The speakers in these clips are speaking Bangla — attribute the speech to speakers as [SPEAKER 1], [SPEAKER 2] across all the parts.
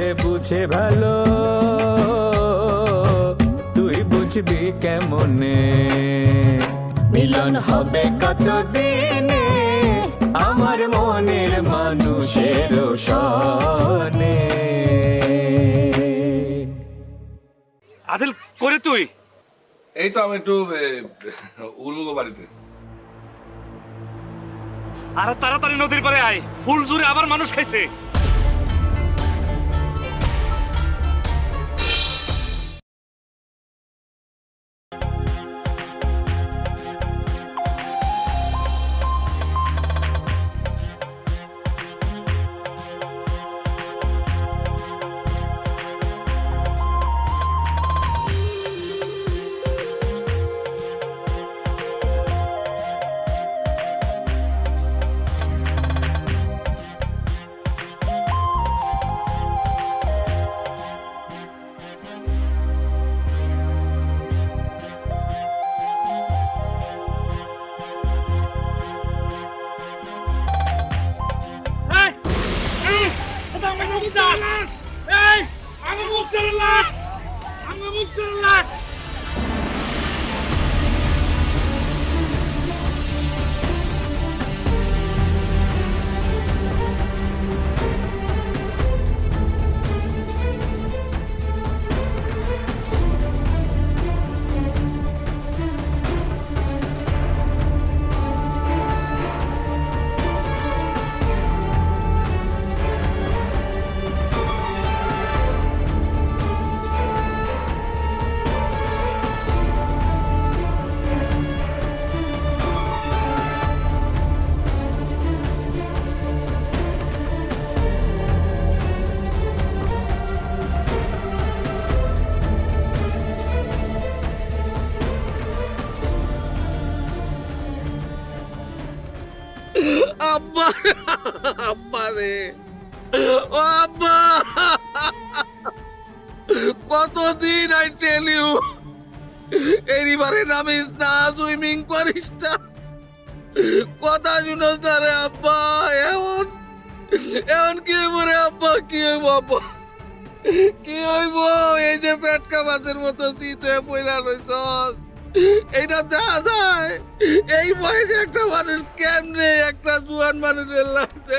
[SPEAKER 1] সে বুঝে ভালো। তুই বুঝবি কেমনে? মিলন হবে কতদিনে? আমার মনের মানুষের সনে।
[SPEAKER 2] আদিল করে তুই।
[SPEAKER 3] এই তো আমি একটু উর্মুগ বাড়িতে।
[SPEAKER 2] আর তাড়াতাড়ি নদীর পারে আয়। ফুল জুড়ে আবার মানুষ খাইছে।
[SPEAKER 4] আব্বা আব্বা রে ও আব্বা। কতদিন আই টেল ইউ এরিবারে নামিস না সুইমিং করিস না। কথা শুনোস না রে আব্বা, এমন। এমন কি হইব রে আব্বা, কি হইব আব্বা? কি হইব? এই যে পেটকা মাছের মতো শীত হয়ে পড়া রইছস। এইটা দেখা যায়। এই বয়সে একটা মানুষ কেমনে একটা জুয়ান মানুষের লাগছে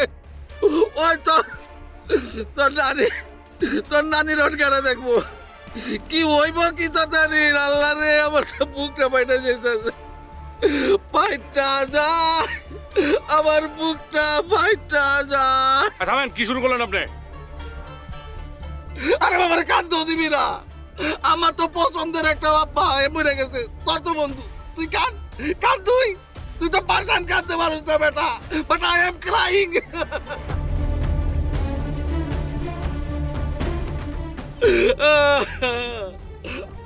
[SPEAKER 4] ওই তোর তোর নানি তোর নানির কেন দেখব। কি হইব কি তোর নানির? আল্লাহ রে আমার বুকটা পাইটা যেতেছে পাইটা যায়। আমার বুকটা পাইটা যায়।
[SPEAKER 2] থামেন কি শুরু করলেন আপনি?
[SPEAKER 4] আরে বাবারে কান্দো দিবি না। আমার তো পছন্দের একটা বাপ্পা এ মরে গেছে। তোর তো বন্ধু। তুই কান কান তুই? তুই তো পাশান কাঁদতে পারিস না, বেটা। বাট আই এম ক্রাইং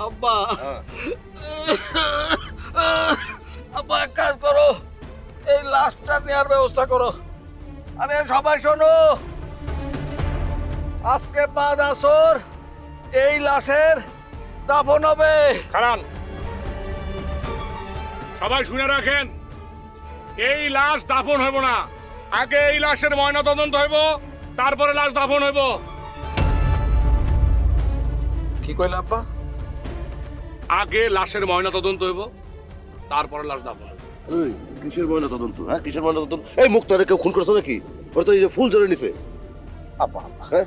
[SPEAKER 4] আব্বা। আব্বা, এক কাজ করো। এই লাশটা নেওয়ার ব্যবস্থা করো। আরে সবাই শোনো। আজকে বাদ আসর। এই লাশের দাফন হবে।
[SPEAKER 2] খারান সবাই শুনে রাখেন এই লাশ দাফন হইব না। আগে এই লাশের ময়না তদন্ত হইব তারপরে লাশ দাফন হইব।
[SPEAKER 4] কি কইলে আব্বা?
[SPEAKER 2] আগে লাশের ময়না তদন্ত হইব তারপরে লাশ দাফন হইব।
[SPEAKER 5] এই, কিসের ময়না তদন্ত হ্যাঁ কিসের ময়না তদন্ত এই মুক্তারে কেউ খুন করছে নাকি? ওর তো এই যে ফুল জড়ে নিছে।
[SPEAKER 4] আব্বা
[SPEAKER 5] হ্যাঁ?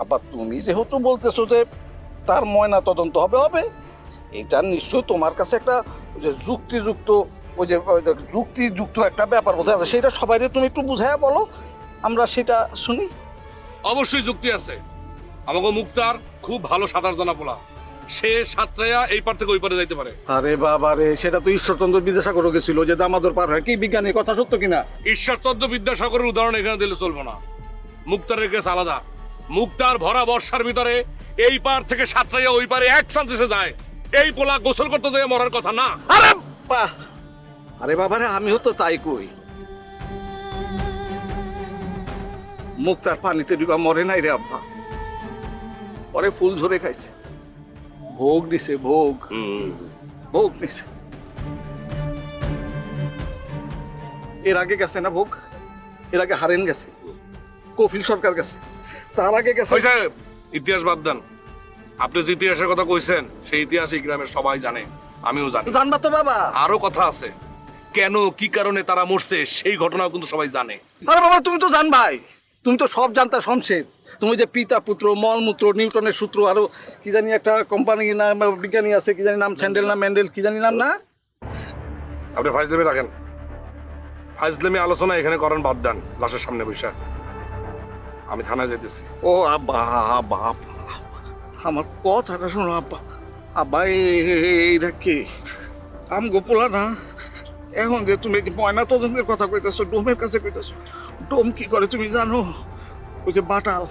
[SPEAKER 4] আব্বা তুমি যেহেতু বলতেছো যে তার ময়না তদন্ত হবে হবে। এটা নিশ্চয় তোমার কাছে একটা যে যুক্তিযুক্ত ওই যে ওই যে যুক্তিযুক্ত একটা ব্যাপার বোধ আছে। সেটা সবাই তুমি একটু বুঝাইয়া বলো আমরা সেটা শুনি।
[SPEAKER 2] অবশ্যই যুক্তি আছে। আমাকে মুক্তার খুব ভালো সাঁতার জানা পোলা। সে সাতরাইয়া এই পার থেকে ওই পারে যাইতে পারে।
[SPEAKER 4] আরে বাবা রে সেটা তো ঈশ্বরচন্দ্র বিদ্যাসাগরও গেছিল যে দামাদর পার হয়। কি বিজ্ঞানের কথা সত্য কিনা?
[SPEAKER 2] ঈশ্বরচন্দ্র বিদ্যাসাগরের উদাহরণ এখানে দিলে চলবো না। মুক্তারের কেস আলাদা। মুক্তার ভরা বর্ষার ভিতরে এই পার থেকে সাতরাইয়া ওই পারে এক চান্সে যায়। এই পোলা গোসল করতে যায় মরার কথা না।
[SPEAKER 4] আরে বাহ! আরে বাবা রে আমিও তো তাই কই। মুক্তার পানিতে ডুবা মরে নাই রে আব্বা। পরে ফুল ঝরে খাইছে। ভোগ নিছে ভোগ।
[SPEAKER 5] হুম।
[SPEAKER 4] ভোগ নিছে। এর আগে গেছে না ভোগ? এর আগে হারেন গেছে। কফিল সরকার গেছে। তার আগে গেছে।
[SPEAKER 2] ইতিহাস বাদ দেন। আপনি যে ইতিহাসের কথা কইছেন সেই ইতিহাস এই গ্রামের সবাই জানে আমিও জানি।
[SPEAKER 4] জানবা তো বাবা।
[SPEAKER 2] আরও কথা আছে কেন কি কারণে তারা মরছে সেই ঘটনাও কিন্তু সবাই জানে।
[SPEAKER 4] আরে বাবা তুমি তো জানবাই। তুমি তো সব জানতা শমশের। তুমি যে পিতা পুত্র মলমূত্র নিউটনের সূত্র আরও কি জানি একটা কোম্পানি নাম বিজ্ঞানী আছে কি জানি নাম স্যান্ডেল না ম্যান্ডেল কি জানি নাম না?
[SPEAKER 2] আপনি ফাইজলেমি রাখেন। ফাইজলেমি আলোচনা এখানে করেন বাদ দেন লাশের সামনে বসে। আমি থানায় যেতেছি
[SPEAKER 4] ও আব্বা আব্বা আব্বা, আমার কথাটা শোনো আব্বা। আব্বা এইটা কি? আম গোপলা না? এখন যে তুমি যে ময়না তদন্তের কথা কইতেছো ডোমের কাছে কইতেছো ডোম কি করে তুমি জানো? ওই যে বাটাল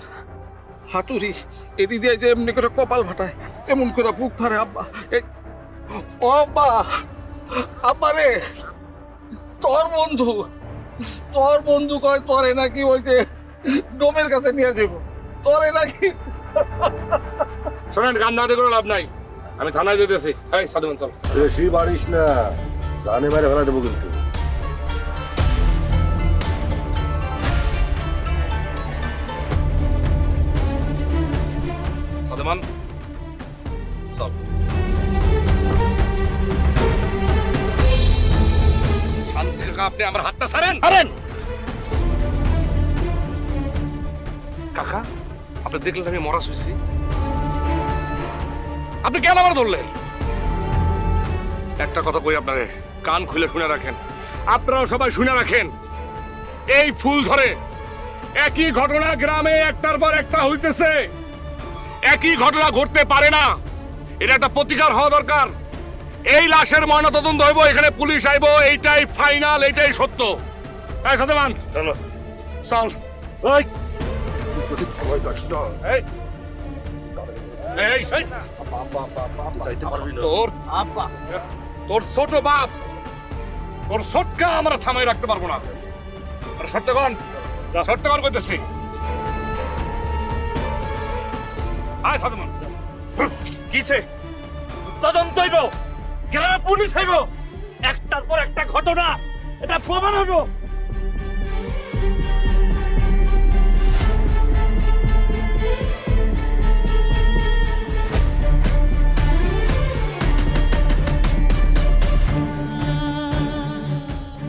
[SPEAKER 4] হাতুড়ি এটি দিয়ে যে এমনি করে কপাল ফাটায় এমন করে বুক ফারে আব্বা। ও আব্বা আব্বা রে তোর বন্ধু তোর বন্ধু কয় তোরে নাকি ওই যে ডোমের কাছে নিয়ে যাব। তোরে নাকি?
[SPEAKER 2] শোনেন কান্নাকাটি করে লাভ নাই। আমি থানায় যেতেছি। এই সাধুমান চল।
[SPEAKER 5] বেশি বাড়িস না। জানে মেরে ফেলা দেবো কিন্তু।
[SPEAKER 2] সাধুমান চল। শান্তি রেখে আপনি আমার হাতটা ছাড়েন ছাড়েন কাকা আপনি দেখলেন আমি মরা শুয়েছি আপনি কেন আমার ধরলেন? একটা কথা কই আপনারে কান খুলে শুনে রাখেন। আপনারা সবাই শুনে রাখেন। এই ফুল ধরে একই ঘটনা গ্রামে একটার পর একটা হইতেছে। একই ঘটনা ঘটতে পারে না। এটা একটা প্রতিকার হওয়া দরকার। এই লাশের ময়না তদন্ত হইব এখানে পুলিশ আইব এইটাই ফাইনাল এইটাই সত্য। এই সত্যমান চল
[SPEAKER 5] এই
[SPEAKER 2] এই এই,
[SPEAKER 5] যাইতে পারবি না
[SPEAKER 2] তোর তোর ছোট বাপ তোর সটকা আমরা থামাই রাখতে পারব না সত্যগণ সত্যগণ করতেছি আয় তদন্ত হইব পুলিশ হইব একটার পর একটা ঘটনা এটা প্রমাণ হইব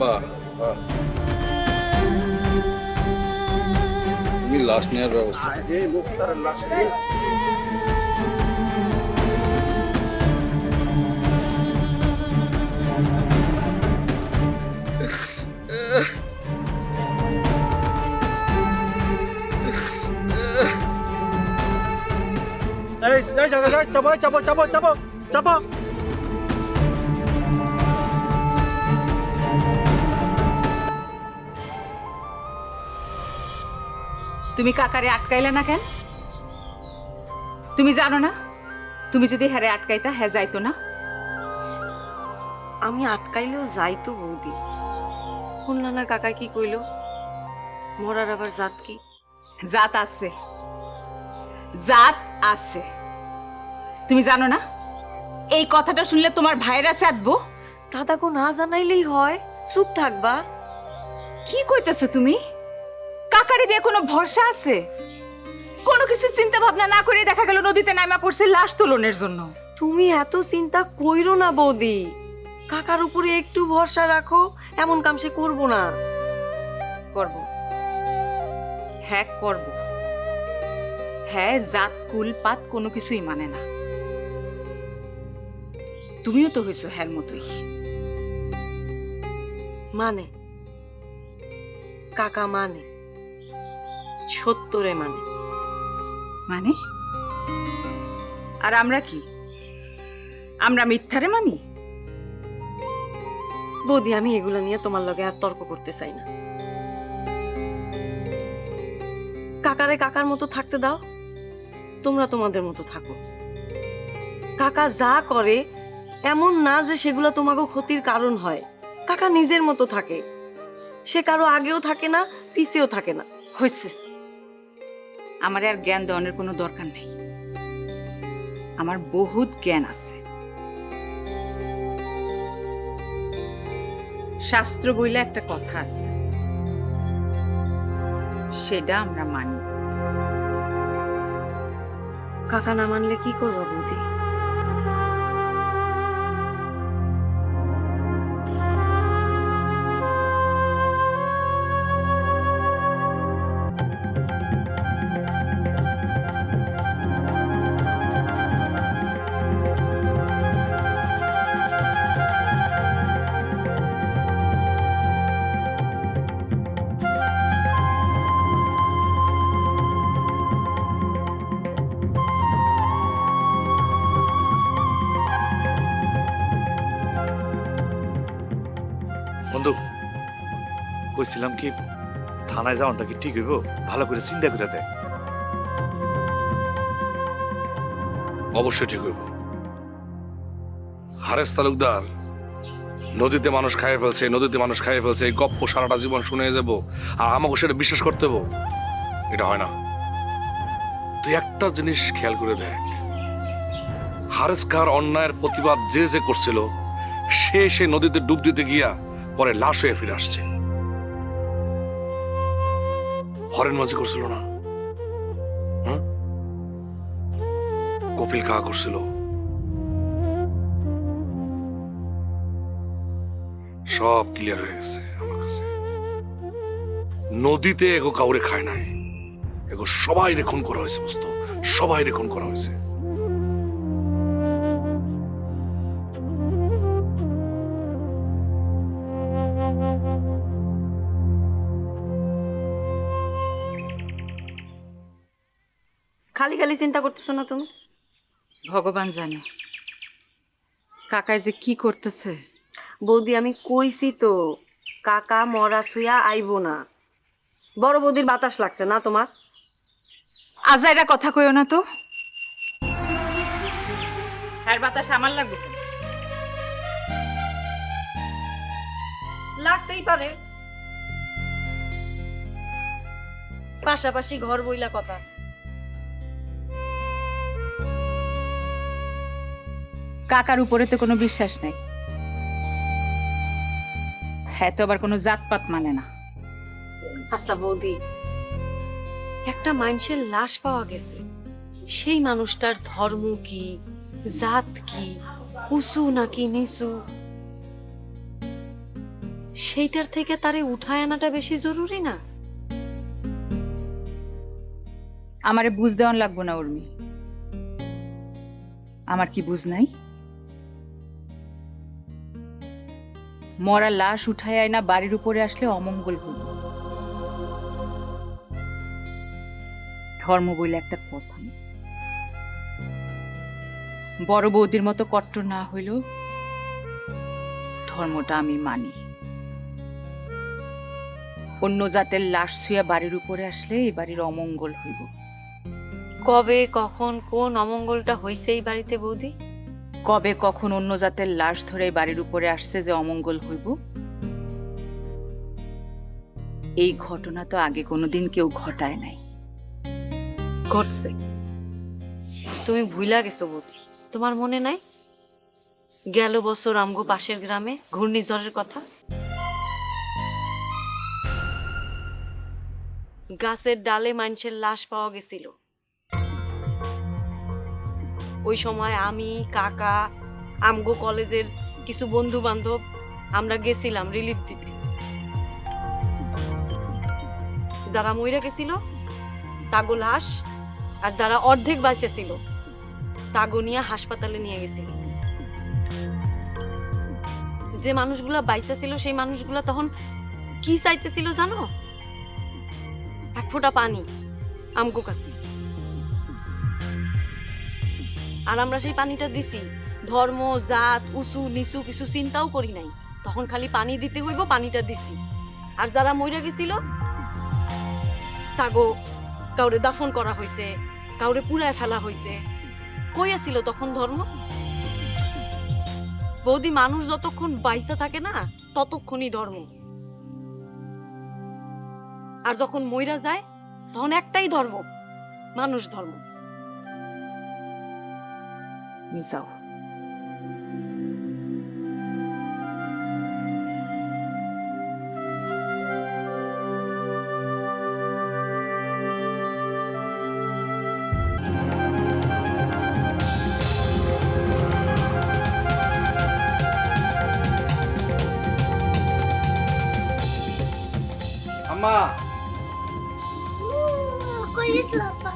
[SPEAKER 4] বা তুমি লাশ নেওয়ার ব্যবস্থা
[SPEAKER 6] এই এই চাপো চাপো চাপো চাপো চাপো চাপো
[SPEAKER 7] তুমি কাকারে আটকাইলে না কেন? তুমি জানো না? তুমি যদি হ্যারে আটকাইতা হ্যাঁ যাইতো না?
[SPEAKER 8] আমি আটকাইলেও যাইতো বৌদি। শুনলা না কাকা কি কইল? মরার আবার জাত কি?
[SPEAKER 7] জাত আছে। জাত আছে। তুমি জানো না? এই কথাটা শুনলে তোমার ভাইরা চাঁদবো?
[SPEAKER 8] দাদাকে না জানাইলেই হয়। চুপ থাকবা।
[SPEAKER 7] কি কইতেছো তুমি? কাকারে দিয়ে কোনো ভরসা আছে? কোনো কিছু চিন্তা ভাবনা না করে দেখা গেল নদীতে নামা পড়ছে লাশ তোলনের জন্য।
[SPEAKER 8] তুমি এত চিন্তা কইরো না বৌদি। কাকার উপরে একটু ভরসা রাখো এমন কাম সে করব না।
[SPEAKER 7] করব। হ্যাঁ করব। হ্যাঁ জাত কুল পাত কোনো কিছুই মানে না। তুমিও তো হয়েছো হ্যার মতোই।
[SPEAKER 8] মানে? কাকা মানে? সত্যরে মানে।
[SPEAKER 7] মানে? আর আমরা কি? আমরা মিথ্যারে মানি?
[SPEAKER 8] বৌদি আমি এগুলো নিয়ে তোমার লগে আর তর্ক করতে চাই না। কাকারে কাকার মতো থাকতে দাও। তোমরা তোমাদের মতো থাকো। কাকা যা করে এমন না যে সেগুলো তোমাকে ক্ষতির কারণ হয়। কাকা নিজের মতো থাকে। সে কারও আগেও থাকে না পিছেও থাকে না।
[SPEAKER 7] হয়েছে। আমার আর জ্ঞান দেওয়ানোর কোনো দরকার নেই। আমার বহুত জ্ঞান আছে। শাস্ত্র বইলে একটা কথা আছে। সেটা আমরা মানি।
[SPEAKER 8] কাকা না মানলে কি করব বৌদি?
[SPEAKER 9] কইছিলাম কি, থানায় যাওয়াটা কি ঠিক হইব? ভালো করে চিন্তা করে দেখ
[SPEAKER 2] অবশ্যই ঠিক হইব। হারেস তালুকদার, নদীতে মানুষ খাইয়ে ফেলছে নদীতে মানুষ খাইয়ে ফেলছে, এই গপ্প সারাটা জীবন শুনে যাব, আর আমাকে সেটা বিশ্বাস করতে হব এটা হয় না। তুই একটা জিনিস খেয়াল করে দেখ। হারেস কার অন্যায়ের প্রতিবাদ যে যে করছিল, সে সে নদীতে ডুব দিতে গিয়া পরে লাশ হয়ে ফিরে আসছে। হরেন মাঝি করছিল না। কপিল কা করছিল? সব ক্লিয়ার হয়ে গেছে নদীতে এগো কাউরে খায় নাই। এগো সবাই রেখন করা হয়েছে, বুঝতো? সবাই রেখন করা হয়েছে।
[SPEAKER 8] খালি খালি চিন্তা করতেছো না তুমি?
[SPEAKER 7] ভগবান জানে। কাকায় যে কি করতেছে?
[SPEAKER 8] বৌদি আমি কইছি তো কাকা মরা শুয়া আইবো না। বড় বৌদির বাতাস লাগছে না তোমার?
[SPEAKER 7] আজাইরা কথা কইও না তো। হ্যার বাতাস আমার লাগবে
[SPEAKER 8] লাগতেই পারে। পাশাপাশি ঘর বইলা কথা।
[SPEAKER 7] কাকার উপরে তো কোনো বিশ্বাস নাই। হ্যাঁ তো আবার কোনো জাতপাত মানে না।
[SPEAKER 8] আচ্ছা বৌদি একটা মানুষের লাশ পাওয়া গেছে। সেই মানুষটার ধর্ম কি জাত কি উঁচু নাকি নিচু? সেইটার থেকে তারে উঠায় আনাটা বেশি জরুরি না?
[SPEAKER 7] আমারে বুঝ দেওয়ান লাগবো না উর্মি। আমার কি বুঝ নাই? মরা লাশ উঠায় আয় না বাড়ির উপরে আসলে অমঙ্গল হইল ধর্ম বইলে একটা কথা বড় বৌদির মতো কট্টর না হইলেও ধর্মটা আমি মানি। অন্য জাতের লাশ ছুঁয়া বাড়ির উপরে আসলে এই বাড়ির অমঙ্গল হইব।
[SPEAKER 8] কবে, কখন, কোন অমঙ্গলটা হয়েছে এই বাড়িতে বৌদি?
[SPEAKER 7] কবে কখন অন্য জাতের লাশ ধরে বাড়ির উপরে আসছে যে অমঙ্গল হইব? এই ঘটনা তো আগে কোনোদিন কেউ ঘটায় নাই।
[SPEAKER 8] ঘটছে। তুমি ভুইলা গেছো বৌদি। তোমার মনে নাই? গেল বছর আমগো পাশের গ্রামে ঘূর্ণিঝড়ের কথা? গাছের ডালে মানুষের লাশ পাওয়া গেছিল। ওই সময় আমি, কাকা, আমগো কলেজের কিছু বন্ধু বান্ধব আমরা গেছিলাম রিলিফ দিতে। যারা মইরা গেছিল, তাগো লাশ, আর যারা অর্ধেক বাঁচে ছিল, তাগো নিয়ে হাসপাতালে নিয়ে গেছিল। যে মানুষগুলা বাইসা ছিল, সেই মানুষগুলা তখন কি চাইতেছিল জানো? এক ফোঁটা পানি আমগো কাছে। আর আমরা সেই পানিটা দিছি। ধর্ম, জাত, উঁচু, নিচু কিছু চিন্তাও করি নাই। তখন খালি পানি দিতে হইব, পানিটা দিছি। আর যারা মইরা গেছিল, তাগো কাউরে দাফন করা হয়েছে কাউরে পুরায় ফেলা হয়েছে কই আছিল তখন ধর্ম? বৌদি, মানুষ যতক্ষণ বাইসা থাকে না, ততক্ষণই ধর্ম। আর যখন মইরা যায়, তখন একটাই ধর্ম, মানুষ ধর্ম।
[SPEAKER 7] যাও
[SPEAKER 4] আম্মা
[SPEAKER 10] কই গেছিল আব্বা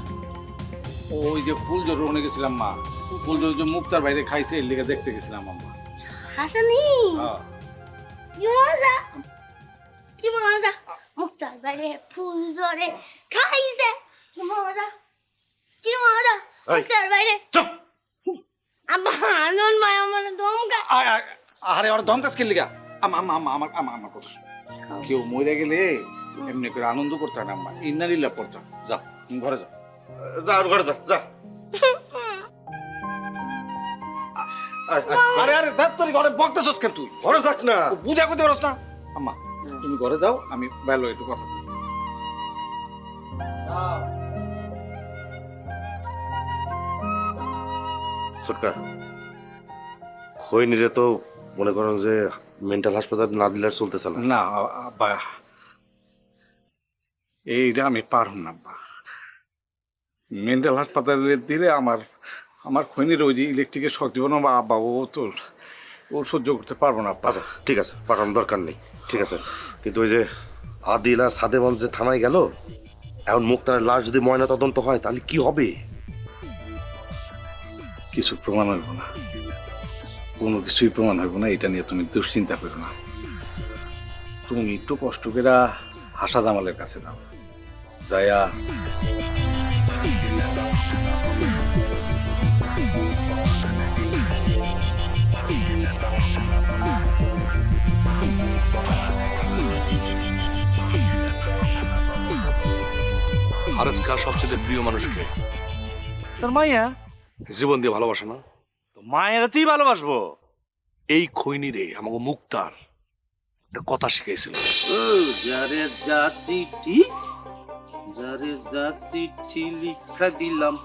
[SPEAKER 4] ওই যে ফুল জোর রোনে গেছিলাম মা ফুল জোর যে মুক্তার বাইরে খাইছে এর লিগে দেখতে গেছিলাম আম্মা
[SPEAKER 10] হাসানি!
[SPEAKER 4] হ্যাঁ।
[SPEAKER 10] কি মজা! কি মজা! মুক্তার বাইরে ফুল ধরে খাইছে। কি মজা! কি মজা। মুক্তার বাইরে
[SPEAKER 4] চুপ!
[SPEAKER 10] আব্বা আনন্দ মায় আমার দমকা।
[SPEAKER 4] আয়, আয়, আরে ওর দম কাজ কে লিগা? আম্মা আম্মা আম্মা আমার আম্মা আমার কথা। কেউ মরে গেলে এমনি করে আনন্দ করতে না আম্মা। ইন্নালিল্লাহ পড়তে হয়। যা ঘরে যাও
[SPEAKER 5] যা। ঘরে যা যা
[SPEAKER 4] আরে আরে দাঁত তোর ঘরে বকতেছস কেন তুই?
[SPEAKER 5] ঘরে যাক না।
[SPEAKER 4] বুঝা করতে পারছ না। আম্মা তুমি ঘরে যাও আমি বেলো একটু কথা।
[SPEAKER 5] ছোটকা খৈনিরে তো মনে করেন যে মেন্টাল হাসপাতাল না দিলে চলতেছে না।
[SPEAKER 4] না আব্বা এইটা আমি পারব না আব্বা। মেন্টাল হাসপাতালে দিলে আমার আমার খৈনির ওই যে ইলেকট্রিকের শখ দিব না বা আব্বা ও তো ও সহ্য করতে পারব না আব্বা
[SPEAKER 5] আচ্ছা ঠিক আছে পাঠানোর দরকার নেই ঠিক আছে। কিন্তু ওই যে আদিল আর সাদেবান যে থানায় গেল এখন মুক্তার লাশ যদি ময়না তদন্ত হয় তাহলে কি হবে?
[SPEAKER 4] কিছু প্রমাণ হইব না। কোনো কিছুই প্রমাণ হইব না এটা নিয়ে তুমি দুশ্চিন্তা করো না। তুমি একটু কষ্ট করে হাসা জামালের কাছে দাও যায়া
[SPEAKER 2] আরেজকার সবচেয়ে প্রিয় মানুষকে।
[SPEAKER 11] তোর মাইয়া?
[SPEAKER 2] জীবন দিয়ে ভালোবাসে না?
[SPEAKER 11] তো মায়েরা তুই ভালোবাসবো।
[SPEAKER 2] এই খৈনি রে আমাকে মুক্তার। একটা কথা শিখাইছিল।
[SPEAKER 12] যারে যা চিঠি যারে যা চিঠি লিখা দিলাম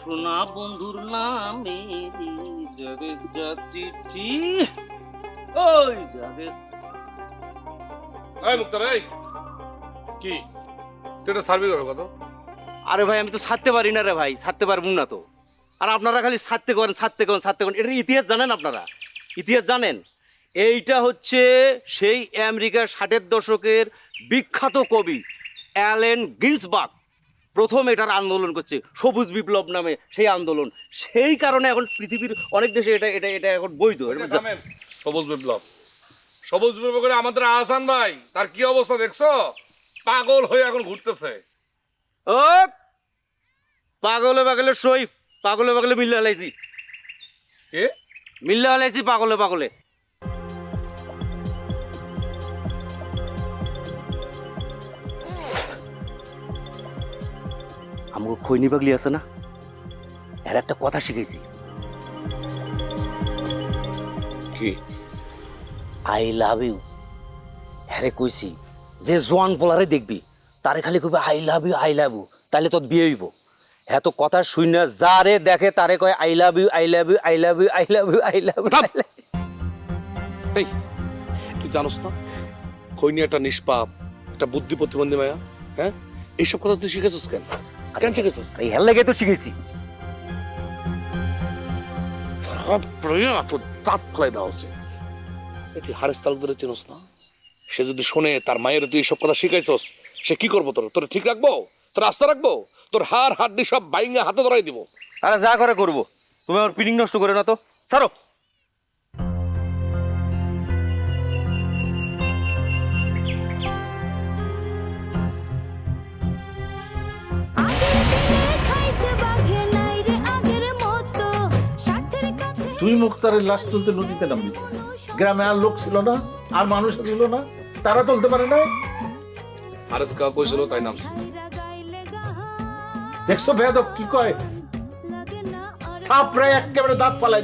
[SPEAKER 12] সোনা বন্ধুর নামে যারে যা চিঠি ওই যারে
[SPEAKER 2] এই মুক্তার এই! কি? তুই এটা সার্ভে করো কত?
[SPEAKER 12] আরে ভাই আমি তো ছাড়তে পারি না রে ভাই ছাড়তে পারব না তো। আর আপনারা খালি ছাড়তে করেন ছাড়তে করেন ছাড়তে করেন। এটা ইতিহাস জানেন আপনারা? ইতিহাস জানেন? এইটা হচ্ছে সেই আমেরিকার ষাটের দশকের বিখ্যাত কবি অ্যালেন গিন্সবার্গ। প্রথম এটার আন্দোলন করছে সবুজ বিপ্লব নামে সেই আন্দোলন। সেই কারণে এখন পৃথিবীর অনেক দেশে এটা এটা এটা এখন বৈধ
[SPEAKER 2] সবুজ বিপ্লব। সবুজ বিপ্লব করে আমাদের আহসান ভাই তার কি অবস্থা দেখছ? পাগল হয়ে এখন ঘুরতেছে।
[SPEAKER 12] ও পাগলে পাগলে সই পাগলে পাগলে মিল্লা হলাইছি।
[SPEAKER 2] কে?
[SPEAKER 12] মিল্লা হলাইছি পাগলে পাগলে। আমাকে খৈনি পাগলি আছে না? এর একটা কথা শিখেছি।
[SPEAKER 2] কি?
[SPEAKER 12] আই লাভ ইউ হ্যারে কইছি যে জোয়ান পোলারে দেখবি তারে খালি কইবে I love you I love you তাহলে তোর বিয়ে হইব। এত কথা শুই না যারে দেখে তারে কয় I love you I love you I love you I love you I love you
[SPEAKER 2] এই তুই জানোস না খৈনি একটা নিষ্পাপ একটা বুদ্ধি প্রতিবন্ধী মায়া হ্যাঁ? এইসব কথা তুই শিখেছিস কেন? কেন শিখেছিস?
[SPEAKER 12] এই হেল লেগে তো শিখেছি।
[SPEAKER 2] প্রয়োজন এত দাঁত ফলাই দেওয়া হচ্ছে। তুই হারেস তালুকদারে চেনস না? সে যদি শোনে তার মায়ের তুই এইসব কথা শিখাইছস সে কি করব তোর? তোর ঠিক রাখব? তোর আস্থা রাখব? তোর হাড় হাড্ডি সব বাইঙ্গা হাতে ধরাই দিব।
[SPEAKER 12] আরে যা করে করব। তুমি আমার পিনিং নষ্ট করে না তো। ছাড়ো।
[SPEAKER 10] আগের দিনে খাইছে বাঘে নাই রে আগের মতো স্বার্থের কাছে
[SPEAKER 6] তুই মুক্তারের লাশ তুলতে নদীতে নামবি। গ্রামে আর লোক ছিল না আর মানুষ ছিল না। তারা তুলতে পারে না।
[SPEAKER 13] আরেস কা কইছিল তাই নাম
[SPEAKER 6] দেখছ বেদব কি কয়? থাপড়ে একেবারে দাঁত পালাই